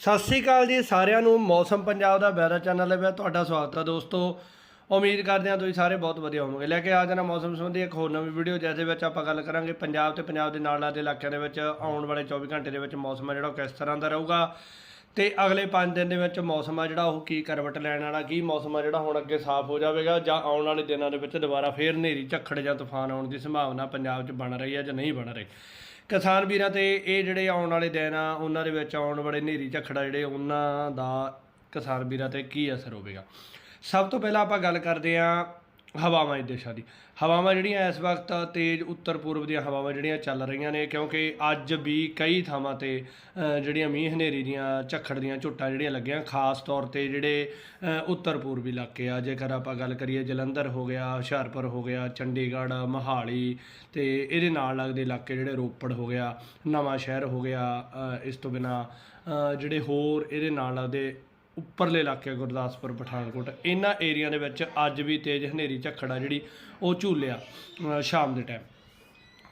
ਸਤਿ ਸ੍ਰੀ ਅਕਾਲ ਜੀ ਸਾਰਿਆਂ ਨੂੰ, ਮੌਸਮ ਪੰਜਾਬ ਦਾ ਵੈਦਰ ਚੈਨਲ ਦੇ ਵਿੱਚ ਤੁਹਾਡਾ ਸਵਾਗਤ ਹੈ ਦੋਸਤੋ। ਉਮੀਦ ਕਰਦੇ ਹਾਂ ਤੁਸੀਂ ਸਾਰੇ ਬਹੁਤ ਵਧੀਆ ਹੋਵੋਗੇ। ਲੈ ਕੇ ਆ ਜਾਣਾ ਮੌਸਮ ਸੰਬੰਧੀ ਇੱਕ ਹੋਰ ਨਵੀਂ ਵੀਡੀਓ ਜਿਸ ਦੇ ਵਿੱਚ ਆਪਾਂ ਗੱਲ ਕਰਾਂਗੇ ਪੰਜਾਬ ਤੇ ਪੰਜਾਬ ਦੇ ਨਾਲ ਲੱਗਦੇ ਇਲਾਕਿਆਂ ਦੇ ਵਿੱਚ ਆਉਣ ਵਾਲੇ 24 ਘੰਟੇ ਦੇ ਵਿੱਚ ਮੌਸਮ ਹੈ ਜਿਹੜਾ ਉਹ ਕਿਸ ਤਰ੍ਹਾਂ ਦਾ ਰਹੂਗਾ। ਤੇ ਅਗਲੇ 5 ਦਿਨ ਦੇ ਵਿੱਚ ਮੌਸਮ ਆ ਜਿਹੜਾ ਉਹ ਕੀ ਕਰਵਟ ਲੈਣ ਵਾਲਾ, ਕੀ ਮੌਸਮ ਆ ਜਿਹੜਾ ਹੁਣ ਅੱਗੇ ਸਾਫ਼ ਹੋ ਜਾਵੇਗਾ ਜਾਂ ਆਉਣ ਵਾਲੇ ਦਿਨਾਂ ਦੇ ਵਿੱਚ ਦੁਬਾਰਾ ਫੇਰ ਹਨੇਰੀ, ਝੱਖੜ ਜਾਂ ਤੂਫਾਨ ਆਉਣ ਦੀ ਸੰਭਾਵਨਾ ਪੰਜਾਬ 'ਚ ਬਣ ਰਹੀ ਹੈ ਜਾਂ ਨਹੀਂ ਬਣ ਰਹੀ। ਕਿਸਾਨ ਵੀਰਾਂ ਤੇ ਇਹ ਜਿਹੜੇ ਆਉਣ ਵਾਲੇ ਦਿਨ ਆ, ਉਹਨਾਂ ਦੇ ਵਿੱਚ ਆਉਣ ਵਾਲੇ ਹਨੇਰੀ ਝੱਖੜਾ ਜਿਹੜੇ ਉਹਨਾਂ ਦਾ ਕਿਸਾਨ ਵੀਰਾਂ ਤੇ ਕੀ ਅਸਰ ਹੋਵੇਗਾ? ਸਭ ਤੋਂ ਪਹਿਲਾਂ ਆਪਾਂ ਗੱਲ ਕਰਦੇ ਹਾਂ ਹਵਾਵਾਂ ਇਸ ਦੇਸ਼ਾਂ ਦੀ ਹਵਾਵਾਂ ਜਿਹੜੀਆਂ ਇਸ ਵਕਤ ਤੇਜ਼ ਉੱਤਰ ਪੂਰਬ ਦੀਆਂ ਹਵਾਵਾਂ ਜਿਹੜੀਆਂ ਚੱਲ ਰਹੀਆਂ ਨੇ, ਕਿਉਂਕਿ ਅੱਜ ਵੀ ਕਈ ਥਾਵਾਂ ਤੇ ਜਿਹੜੀਆਂ ਮੀਂਹ ਹਨੇਰੀ ਦੀਆਂ, ਝੱਖੜ ਦੀਆਂ ਝੁੱਟਾਂ ਜਿਹੜੀਆਂ ਲੱਗੀਆਂ, ਖਾਸ ਤੌਰ ਤੇ ਜਿਹੜੇ ਉੱਤਰ ਪੂਰਬੀ ਇਲਾਕੇ ਆ। ਜੇਕਰ ਆਪਾਂ ਗੱਲ ਕਰੀਏ ਜਲੰਧਰ ਹੋ ਗਿਆ, ਹੁਸ਼ਿਆਰਪੁਰ ਹੋ ਗਿਆ, ਚੰਡੀਗੜ੍ਹ, ਮਹਾਲੀ ਤੇ ਇਹਦੇ ਨਾਲ ਲੱਗਦੇ ਇਲਾਕੇ ਜਿਹੜੇ ਰੋਪੜ ਹੋ ਗਿਆ ਨਵਾਂ ਸ਼ਹਿਰ ਹੋ ਗਿਆ ਇਸ ਤੋਂ ਬਿਨਾ ਜਿਹੜੇ ਹੋਰ ਇਹਦੇ ਨਾਲ ਲੱਗਦੇ ਉੱਪਰਲੇ ਇਲਾਕੇ ਗੁਰਦਾਸਪੁਰ, ਪਠਾਨਕੋਟ। ਇਹਨਾਂ ਏਰੀਆ ਦੇ ਵਿੱਚ ਅੱਜ ਵੀ ਤੇਜ਼ ਹਨੇਰੀ ਝੱਖੜਾ ਜਿਹੜੀ ਉਹ ਝੂਲਿਆ ਸ਼ਾਮ ਦੇ ਟਾਈਮ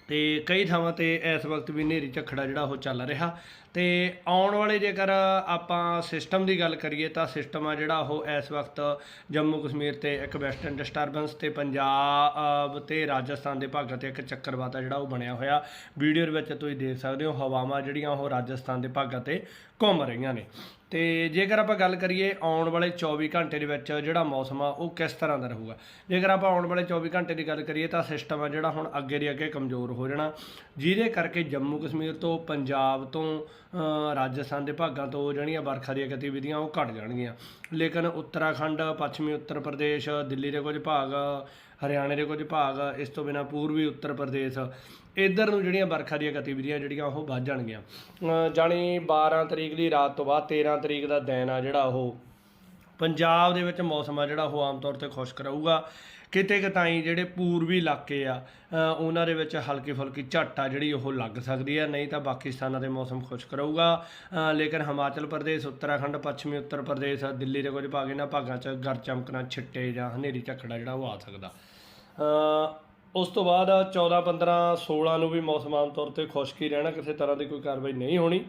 ਤੇ ਕਈ ਥਾਵਾਂ ਤੇ ਇਸ ਵਕਤ ਵੀ ਹਨੇਰੀ ਝੱਖੜਾ ਜਿਹੜਾ ਉਹ ਚੱਲ ਰਿਹਾ। ਤੇ ਆਉਣ ਵਾਲੇ ਜੇਕਰ ਆਪਾਂ ਸਿਸਟਮ ਦੀ ਗੱਲ ਕਰੀਏ ਤਾਂ ਸਿਸਟਮ ਆ ਜਿਹੜਾ ਉਹ ਇਸ ਵਕਤ ਜੰਮੂ ਕਸ਼ਮੀਰ ਤੇ ਇੱਕ ਵੈਸਟਰਨ ਡਿਸਟਰਬੈਂਸ ਤੇ ਪੰਜਾਬ ਤੇ ਰਾਜਸਥਾਨ ਦੇ ਭਾਗਾਂ ਤੇ ਇੱਕ ਚੱਕਰਵਾਤ ਆ ਜਿਹੜਾ ਉਹ ਬਣਿਆ ਹੋਇਆ। ਵੀਡੀਓ ਵਿੱਚ ਤੁਸੀਂ ਦੇਖ ਸਕਦੇ ਹੋ, ਹਵਾਵਾਂ ਜਿਹੜੀਆਂ ਉਹ ਰਾਜਸਥਾਨ ਦੇ ਭਾਗਾਂ ਤੇ ਘੁੰਮ ਰਹੀਆਂ ਨੇ। ਤੇ ਜੇਕਰ ਆਪਾਂ ਗੱਲ ਕਰੀਏ ਆਉਣ ਵਾਲੇ 24 ਘੰਟੇ ਦੇ ਵਿੱਚ ਜਿਹੜਾ ਮੌਸਮ ਆ, ਉਹ ਕਿਸ ਤਰ੍ਹਾਂ ਦਾ ਰਹੂਗਾ? ਜੇਕਰ ਆਪਾਂ ਆਉਣ ਵਾਲੇ 24 ਘੰਟੇ ਦੀ ਗੱਲ ਕਰੀਏ ਤਾਂ ਸਿਸਟਮ ਆ ਜਿਹੜਾ ਹੁਣ ਅੱਗੇ ਦੀ ਅੱਗੇ ਕਮਜ਼ੋਰ ਹੋ ਜਾਣਾ। ਜਿਹਦੇ ਕਰਕੇ ਜੰਮੂ ਕਸ਼ਮੀਰ ਤੋਂ ਪੰਜਾਬ ਤੋਂ ਰਾਜਸਥਾਨ ਦੇ ਭਾਗਾਂ ਤੋਂ ਜਿਹੜੀਆਂ ਵਰਖਾ ਦੀਆਂ ਗਤੀਵਿਧੀਆਂ ਉਹ ਘਟ ਜਾਣਗੀਆਂ। ਲੇਕਿਨ ਉੱਤਰਾਖੰਡ ਪੱਛਮੀ ਉੱਤਰ ਪ੍ਰਦੇਸ਼ ਦਿੱਲੀ ਦੇ ਕੁਝ ਭਾਗ ਹਰਿਆਣੇ ਦੇ ਕੁਝ ਭਾਗ ਇਸ ਤੋਂ ਬਿਨਾ ਪੂਰਬੀ ਉੱਤਰ ਪ੍ਰਦੇਸ਼ ਇੱਧਰ ਨੂੰ ਜਿਹੜੀਆਂ ਵਰਖਾ ਦੀਆਂ ਗਤੀਵਿਧੀਆਂ ਜਿਹੜੀਆਂ ਉਹ ਵੱਧ ਜਾਣਗੀਆਂ। ਅ, ਜਾਣੀ 12 ਤਰੀਕ ਦੀ ਰਾਤ ਤੋਂ ਬਾਅਦ 13 ਤਰੀਕ ਦਾ ਦਿਨ ਆ ਜਿਹੜਾ ਉਹ। ਪੰਜਾਬ ਦੇ ਵਿੱਚ ਮੌਸਮ ਆ ਜਿਹੜਾ, ਉਹ ਆਮ ਤੌਰ ਤੇ ਖੁਸ਼ਕ ਰਹੂਗਾ ਕਿਤੇ ਕਿਤਾਈ ਜਿਹੜੇ ਪੂਰਬੀ ਇਲਾਕੇ ਆ ਉਹਨਾਂ ਦੇ ਵਿੱਚ ਹਲਕੀ ਫੁਲਕੀ ਝੱਟ ਆ ਜਿਹੜੀ ਉਹ ਲੱਗ ਸਕਦੀ ਆ, ਨਹੀਂ ਤਾਂ ਬਾਕੀ ਸਥਾਨਾਂ ਤੇ ਮੌਸਮ ਖੁਸ਼ਕ ਰਹੂਗਾ ਲੇਕਿਨ ਹਿਮਾਚਲ ਪ੍ਰਦੇਸ਼, ਉੱਤਰਾਖੰਡ, ਪੱਛਮੀ ਉੱਤਰ ਪ੍ਰਦੇਸ਼, ਦਿੱਲੀ ਦੇ ਕੁਝ ਭਾਗ ਇਹਨਾਂ ਭਾਗਾਂ 'ਚ ਗਰ ਚਮਕਣਾ, ਛਿੱਟੇ ਜਾਂ ਹਨੇਰੀ ਝੱਖੜਾ ਜਿਹੜਾ ਉਹ ਆ ਸਕਦਾ। ਉਸ ਤੋਂ ਬਾਅਦ 14 15 16 ਨੂੰ ਵੀ ਮੌਸਮ ਆਮ ਤੌਰ ਤੇ ਖੁਸ਼ਕ ਹੀ ਰਹਿਣਾ, ਕਿਸੇ ਤਰ੍ਹਾਂ ਦੀ ਕੋਈ ਕਾਰਵਾਈ ਨਹੀਂ ਹੋਣੀ।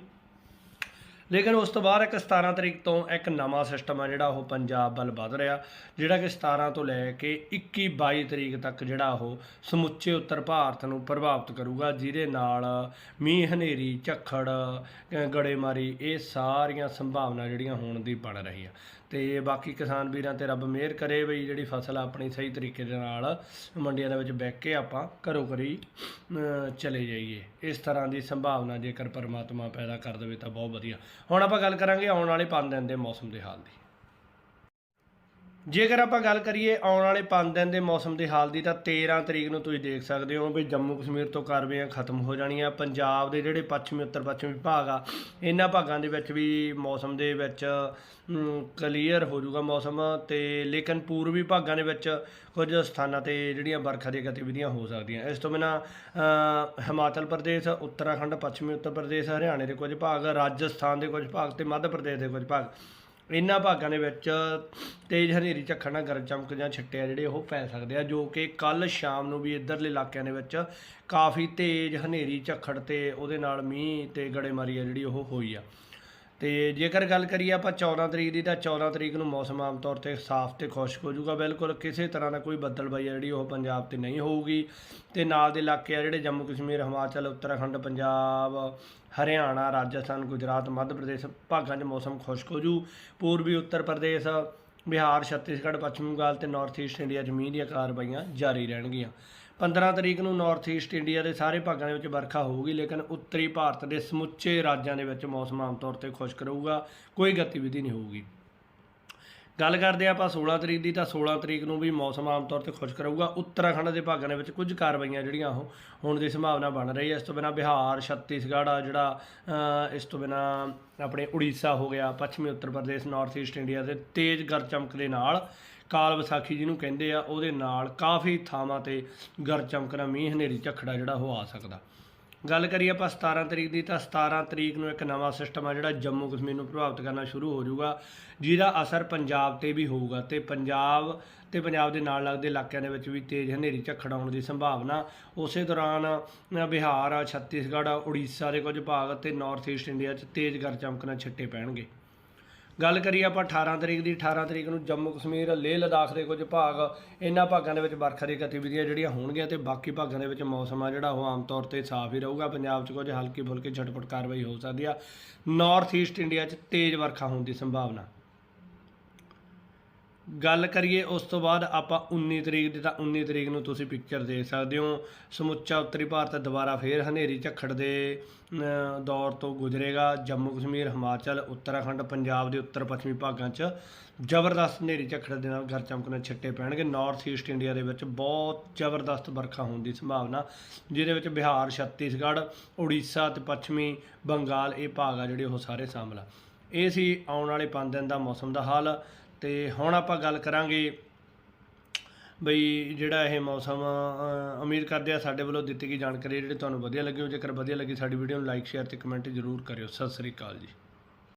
ਲੇਕਿਨ ਉਸ ਤੋਂ ਬਾਅਦ ਇੱਕ 17 ਤਰੀਕ ਤੋਂ ਇੱਕ ਨਵਾਂ ਸਿਸਟਮ ਆ ਜਿਹੜਾ ਉਹ ਪੰਜਾਬ ਵੱਲ ਵੱਧ ਰਿਹਾ, ਜਿਹੜਾ ਕਿ 17 ਤੋਂ ਲੈ ਕੇ 21 22 ਤਰੀਕ ਤੱਕ ਜਿਹੜਾ ਉਹ ਸਮੁੱਚੇ ਉੱਤਰ ਭਾਰਤ ਨੂੰ ਪ੍ਰਭਾਵਿਤ ਕਰੂਗਾ, ਜਿਹਦੇ ਨਾਲ ਮੀਂਹ, ਹਨੇਰੀ, ਝੱਖੜ ਗੜੇਮਾਰੀ ਇਹ ਸਾਰੀਆਂ ਸੰਭਾਵਨਾ ਜਿਹੜੀਆਂ ਹੋਣ ਦੀ ਬਣ ਰਹੀ ਆ ਤੇ ਬਾਕੀ ਕਿਸਾਨ ਵੀਰਾਂ ਤੇ ਰੱਬ ਮਿਹਰ ਕਰੇ ਬਈ ਜਿਹੜੀ ਫਸਲ ਆਪਣੀ ਸਹੀ ਤਰੀਕੇ ਦੇ ਨਾਲ ਮੰਡੀਆਂ ਦੇ ਵਿੱਚ ਵਿਕ ਕੇ ਆਪਾਂ ਘਰੋਂ ਘਰੀ ਅ, ਚਲੇ ਜਾਈਏ। ਇਸ ਤਰ੍ਹਾਂ ਦੀ ਸੰਭਾਵਨਾ ਜੇਕਰ ਪਰਮਾਤਮਾ ਪੈਦਾ ਕਰ ਦੇਵੇ ਤਾਂ ਬਹੁਤ ਵਧੀਆ। ਹੁਣ ਆਪਾਂ ਗੱਲ ਕਰਾਂਗੇ ਆਉਣ ਵਾਲੇ 5 ਦਿਨ ਦੇ ਮੌਸਮ ਦੇ ਹਾਲ ਦੀ। ਜੇਕਰ ਆਪਾਂ ਗੱਲ ਕਰੀਏ ਆਉਣ ਵਾਲੇ 5 ਦਿਨ ਦੇ ਮੌਸਮ ਦੇ ਹਾਲ ਦੀ, ਤਾਂ 13 ਤਰੀਕ ਨੂੰ ਤੁਸੀਂ ਦੇਖ ਸਕਦੇ ਹੋ ਵੀ ਜੰਮੂ ਕਸ਼ਮੀਰ ਤੋਂ ਕਾਰਵਾਈਆਂ ਖਤਮ ਹੋ ਜਾਣੀਆਂ। ਪੰਜਾਬ ਦੇ ਜਿਹੜੇ ਪੱਛਮੀ, ਉੱਤਰ ਪੱਛਮੀ ਭਾਗ ਆ, ਇਹਨਾਂ ਭਾਗਾਂ ਦੇ ਵਿੱਚ ਵੀ ਮੌਸਮ ਦੇ ਵਿੱਚ ਕਲੀਅਰ ਹੋ ਜਾਊਗਾ ਮੌਸਮ। ਤੇ ਲੇਕਿਨ ਪੂਰਬੀ ਭਾਗਾਂ ਦੇ ਵਿੱਚ ਕੁਝ ਸਥਾਨਾਂ ਤੇ ਜਿਹੜੀਆਂ ਵਰਖਾ ਦੀਆਂ ਗਤੀਵਿਧੀਆਂ ਹੋ ਸਕਦੀਆਂ। ਇਸ ਤੋਂ ਬਿਨਾ ਹਿਮਾਚਲ ਪ੍ਰਦੇਸ਼, ਉੱਤਰਾਖੰਡ, ਪੱਛਮੀ ਉੱਤਰ ਪ੍ਰਦੇਸ਼, ਹਰਿਆਣੇ ਦੇ ਕੁਝ ਭਾਗ, ਰਾਜਸਥਾਨ ਦੇ ਕੁਝ ਭਾਗ ਤੇ ਮੱਧ ਪ੍ਰਦੇਸ਼ ਦੇ ਕੁਝ ਭਾਗ। ਇਹਨਾਂ ਭਾਗਾਂ ਦੇ ਵਿੱਚ ਤੇਜ਼ ਹਨੇਰੀ ਝੱਖੜ ਨਾਲ ਗਰਜ ਚਮਕ ਜਾਂ ਛਿੱਟੇ ਆ ਜਿਹੜੇ ਉਹ ਪੈ ਸਕਦੇ ਆ, ਜੋ ਕਿ ਕੱਲ ਸ਼ਾਮ ਨੂੰ ਵੀ ਇੱਧਰਲੇ ਇਲਾਕਿਆਂ ਦੇ ਵਿੱਚ ਕਾਫੀ ਤੇਜ਼ ਹਨੇਰੀ ਝੱਖੜ ਤੇ ਉਹਦੇ ਨਾਲ ਮੀਂਹ ਤੇ ਗੜੇਮਾਰੀ ਆ ਜਿਹੜੀ ਉਹ ਹੋਈ ਆ। ਤੇ ਜੇਕਰ ਗੱਲ ਕਰੀਏ ਆਪਾਂ 14 ਤਰੀਕ ਦੀ, ਤਾਂ 14 ਤਰੀਕ ਨੂੰ ਮੌਸਮ ਆਮ ਤੌਰ ਤੇ ਸਾਫ਼ ਤੇ ਖੁਸ਼ਕ ਹੋ ਜਾਊਗਾ। ਬਿਲਕੁਲ ਕਿਸੇ ਤਰ੍ਹਾਂ ਦਾ ਕੋਈ ਬੱਦਲਬਾਈ ਆ ਜਿਹੜੀ ਉਹ ਪੰਜਾਬ ਤੇ ਨਹੀਂ ਹੋਊਗੀ। ਤੇ ਨਾਲ ਦੇ ਇਲਾਕੇ ਆ ਜਿਹੜੇ ਜੰਮੂ ਕਸ਼ਮੀਰ, ਹਿਮਾਚਲ, ਉੱਤਰਾਖੰਡ, ਪੰਜਾਬ, ਹਰਿਆਣਾ, ਰਾਜਸਥਾਨ, ਗੁਜਰਾਤ, ਮੱਧ ਪ੍ਰਦੇਸ਼ ਭਾਗਾਂ 'ਚ ਮੌਸਮ ਖੁਸ਼ਕ ਹੋ ਜੂ ਪੂਰਬੀ ਉੱਤਰ ਪ੍ਰਦੇਸ਼, ਬਿਹਾਰ, ਛੱਤੀਸਗੜ੍ਹ, ਪੱਛਮੀ ਬੰਗਾਲ ਤੇ ਨਾਰਥ ਈਸਟ ਇੰਡੀਆ 'ਚ ਮੀਂਹ ਦੀਆਂ ਕਾਰਵਾਈਆਂ ਜਾਰੀ ਰਹਿਣਗੀਆਂ। 15 ਤਰੀਕ ਨੂੰ ਨਾਰਥ ਈਸਟ ਇੰਡੀਆ ਦੇ ਸਾਰੇ ਭਾਗਾਂ ਦੇ ਵਿੱਚ ਵਰਖਾ ਹੋਊਗੀ, ਲੇਕਿਨ ਉੱਤਰੀ ਭਾਰਤ ਦੇ ਸਮੁੱਚੇ ਰਾਜਾਂ ਦੇ ਵਿੱਚ ਮੌਸਮ ਆਮ ਤੌਰ ਤੇ ਖੁਸ਼ਕ ਰਹੂਗਾ, ਕੋਈ ਗਤੀਵਿਧੀ ਨਹੀਂ ਹੋਊਗੀ। ਗੱਲ ਕਰਦੇ ਹਾਂ ਆਪਾਂ 16 ਤਰੀਕ ਦੀ, ਤਾਂ 16 ਤਰੀਕ ਨੂੰ ਵੀ ਮੌਸਮ ਆਮ ਤੌਰ ਤੇ ਖੁਸ਼ਕ ਰਹੂਗਾ। ਉੱਤਰਾਖੰਡ ਦੇ ਭਾਗਾਂ ਦੇ ਵਿੱਚ ਕੁਝ ਕਾਰਵਾਈਆਂ ਜਿਹੜੀਆਂ ਉਹ ਹੋਣ ਦੀ ਸੰਭਾਵਨਾ ਬਣ ਰਹੀ ਹੈ। ਇਸ ਤੋਂ ਬਿਨਾ ਬਿਹਾਰ, ਛੱਤੀਸਗੜ੍ਹ ਆ ਜਿਹੜਾ ਇਸ ਤੋਂ ਬਿਨਾ ਆਪਣੇ ਉੜੀਸਾ ਹੋ ਗਿਆ, ਪੱਛਮੀ Uttar Pradesh north East India ਦੇ ਤੇਜ਼ ਗਰਜ ਚਮਕ ਦੇ ਨਾਲ ਕਾਲ ਵਿਸਾਖੀ ਜਿਹਨੂੰ ਕਹਿੰਦੇ ਆ, ਉਹਦੇ ਨਾਲ ਕਾਫੀ ਥਾਵਾਂ ਤੇ ਗਰ ਚਮਕਣਾ ਮੀਂਹ ਹਨੇਰੀ ਝੱਖੜਾ ਜਿਹੜਾ ਉਹ ਆ ਸਕਦਾ। ਗੱਲ ਕਰੀਏ ਆਪਾਂ 17 ਤਰੀਕ ਦੀ, ਤਾਂ 17 ਤਰੀਕ ਨੂੰ ਇੱਕ ਨਵਾਂ ਸਿਸਟਮ ਆ ਜਿਹੜਾ ਜੰਮੂ ਕਸ਼ਮੀਰ ਨੂੰ ਪ੍ਰਭਾਵਿਤ ਕਰਨਾ ਸ਼ੁਰੂ ਹੋ ਜਾਊਗਾ, ਜਿਹਦਾ ਅਸਰ ਪੰਜਾਬ ਤੇ ਵੀ ਹੋਊਗਾ ਤੇ ਪੰਜਾਬ ਤੇ ਪੰਜਾਬ ਦੇ ਨਾਲ ਲੱਗਦੇ ਇਲਾਕਿਆਂ ਦੇ ਵਿੱਚ ਵੀ ਤੇਜ਼ ਹਨੇਰੀ ਝੱਖੜ ਆਉਣ ਦੀ ਸੰਭਾਵਨਾ। ਉਸੇ ਦੌਰਾਨ ਬਿਹਾਰ, ਛੱਤੀਸਗੜ੍ਹ, ਉੜੀਸਾ ਦੇ ਕੁਝ ਭਾਗ ਤੇ ਨਾਰਥ ਈਸਟ ਇੰਡੀਆ 'ਚ ਤੇਜ਼ ਗਰ ਚਮਕਣਾ ਛਿੱਟੇ ਪੈਣਗੇ। ਗੱਲ ਕਰੀਏ ਆਪਾਂ 18 ਤਰੀਕ ਦੀ 18 ਤਰੀਕ ਨੂੰ ਜੰਮੂ ਕਸ਼ਮੀਰ, ਲੇਹ ਲਦਾਖ ਦੇ ਕੁਝ ਭਾਗ, ਇਹਨਾਂ ਭਾਗਾਂ ਦੇ ਵਿੱਚ ਵਰਖਾ ਦੀ ਗਤੀਵਿਧੀਆਂ ਜਿਹੜੀਆਂ ਹੋਣਗੀਆਂ ਤੇ ਬਾਕੀ ਭਾਗਾਂ ਦੇ ਵਿੱਚ ਮੌਸਮ ਆ ਜਿਹੜਾ ਉਹ ਆਮ ਤੌਰ ਤੇ ਸਾਫ਼ ਹੀ ਰਹੂਗਾ। ਪੰਜਾਬ 'ਚ ਕੁਝ ਹਲਕੀ ਫੁਲਕੀ ਝਟਪਟ ਕਾਰਵਾਈ ਹੋ ਸਕਦੀ ਆ। ਨਾਰਥ ਈਸਟ ਇੰਡੀਆ 'ਚ ਤੇਜ਼ ਵਰਖਾ ਹੋਣ ਦੀ ਸੰਭਾਵਨਾ। ਗੱਲ ਕਰੀਏ ਉਸ ਤੋਂ ਬਾਅਦ ਆਪਾਂ 19 ਤਰੀਕ ਦੀ ਤਾਂ 19 ਤਰੀਕ ਨੂੰ ਤੁਸੀਂ ਪਿਕਚਰ ਦੇਖ ਸਕਦੇ ਹੋ। ਸਮੁੱਚਾ ਉੱਤਰੀ ਭਾਰਤ ਦੁਬਾਰਾ ਫੇਰ ਹਨੇਰੀ ਝੱਖੜ ਦੇ ਦੌਰ ਤੋਂ ਗੁਜ਼ਰੇਗਾ। ਜੰਮੂ ਕਸ਼ਮੀਰ, ਹਿਮਾਚਲ, ਉੱਤਰਾਖੰਡ, ਪੰਜਾਬ ਦੇ ਉੱਤਰ ਪੱਛਮੀ ਭਾਗਾਂ 'ਚ ਜ਼ਬਰਦਸਤ ਹਨੇਰੀ ਝੱਖੜ ਦੇ ਨਾਲ ਘਰ ਚਮਕਣੇ ਛਿੱਟੇ ਪੈਣਗੇ। ਨਾਰਥ ਈਸਟ ਇੰਡੀਆ ਦੇ ਵਿੱਚ ਬਹੁਤ ਜ਼ਬਰਦਸਤ ਵਰਖਾ ਹੋਣ ਦੀ ਸੰਭਾਵਨਾ, ਜਿਹਦੇ ਵਿੱਚ ਬਿਹਾਰ, ਛੱਤੀਸਗੜ੍ਹ, ਉੜੀਸਾ ਤੇ ਪੱਛਮੀ ਬੰਗਾਲ ਇਹ ਭਾਗ ਆ ਜਿਹੜੇ ਉਹ ਸਾਰੇ ਸ਼ਾਮਲ ਆ। ਇਹ ਸੀ ਆਉਣ ਵਾਲੇ 5 ਦਿਨ ਦਾ ਮੌਸਮ ਦਾ ਹਾਲ। ਤੇ ਹੁਣ ਆਪਾਂ ਗੱਲ ਕਰਾਂਗੇ ਬਈ ਜਿਹੜਾ ਇਹ ਮੌਸਮ ਉਮੀਦ ਕਰਦੇ ਆ ਸਾਡੇ ਵੱਲੋਂ ਦਿੱਤੀ ਗਈ ਜਾਣਕਾਰੀ ਜਿਹੜੀ ਤੁਹਾਨੂੰ ਵਧੀਆ ਲੱਗੀ ਹੋ ਜੇਕਰ ਵਧੀਆ ਲੱਗੀ ਸਾਡੀ ਵੀਡੀਓ ਨੂੰ ਲਾਈਕ ਸ਼ੇਅਰ ਤੇ ਕਮੈਂਟ ਜ਼ਰੂਰ ਕਰਿਓ। ਸਤਿ ਸ੍ਰੀ ਅਕਾਲ ਜੀ।